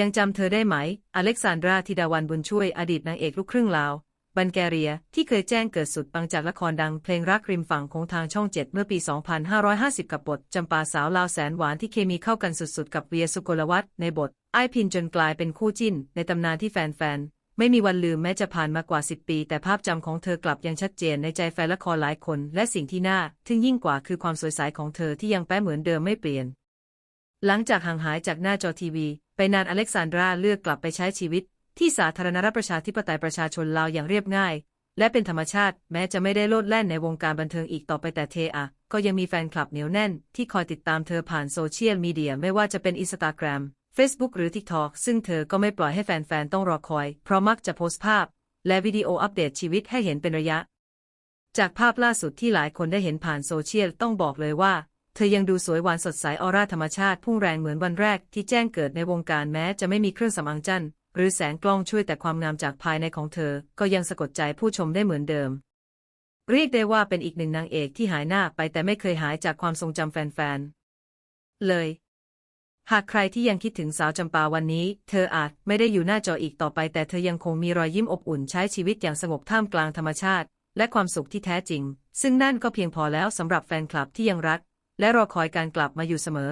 ยังจำเธอได้ไหม อเล็กซานดราธิดาวันบุญช่วยอดีตนางเอกลูกครึ่งลาว บันแกเรีย ที่เคยแจ้งเกิดสุดปังจากละครดังเพลงรักริมฝั่งของทางช่องเจ็ดเมื่อปี 2550 กับบทจำปาสาวลาวแสนหวานที่เคมีเข้ากันสุดๆ กับเวียสุกลวัฒน์ในบท ไอพินจนกลายเป็นคู่จิ้น ในตำนานที่แฟนๆ ไม่มีวันลืมแม้จะผ่านมากว่า 10 ปี แต่ภาพจำของเธอกลับยังชัดเจนในใจแฟนละครหลายคน และสิ่งที่น่าทึ่งยิ่งกว่าคือความสวยใสของเธอที่ยังแป๊ะเหมือนเดิมไม่เปลี่ยน หลังจากห่างหายจากหน้าจอทีวี ไปนานอเล็กซานดราเลือกกลับไปใช้ชีวิต ที่สาธารณรัฐประชาธิปไตยประชาชนลาวอย่างเรียบง่าย และเป็นธรรมชาติ แม้จะไม่ได้โลดแล่นในวงการบันเทิงอีกต่อไปแต่เทอะก็ยังมีแฟนคลับเหนียวแน่น ที่คอยติดตามเธอผ่านโซเชียลมีเดียไม่ว่าจะเป็นอินสตาแกรม Facebook หรือ TikTok ซึ่งเธอก็ไม่ปล่อยให้แฟนๆต้องรอคอย เพราะมักจะโพสต์ภาพ และวิดีโออัปเดตชีวิตให้เห็นเป็นระยะ จากภาพล่าสุดที่หลายคนได้เห็นผ่านโซเชียลต้องบอกเลยว่า เธอยังดูสวยหวานสดใสออร่าธรรมชาติพุ่งแรงเหมือนวันแรกที่แจ้งเกิดในวงการแม้จะไม่มีเครื่องสำอางจันทร์หรือแสงกล้องช่วยแต่ความงามจากภายในของเธอ ก็ยังสะกดใจผู้ชมได้เหมือนเดิม เรียกได้ว่าเป็นอีกหนึ่งนางเอกที่หายหน้าไปแต่ไม่เคยหายจากความทรงจำแฟนๆ เลย หากใครที่ยังคิดถึงสาวจำปาวันนี้ เธออาจไม่ได้อยู่หน้าจออีกต่อไป แต่เธอยังคงมีรอยยิ้มอบอุ่นใช้ชีวิตอย่างสงบท่ามกลางธรรมชาติ และความสุขที่แท้จริง ซึ่งนั่นก็เพียงพอแล้วสำหรับแฟนคลับที่ยังรัก และรอคอยการกลับมาอยู่เสมอ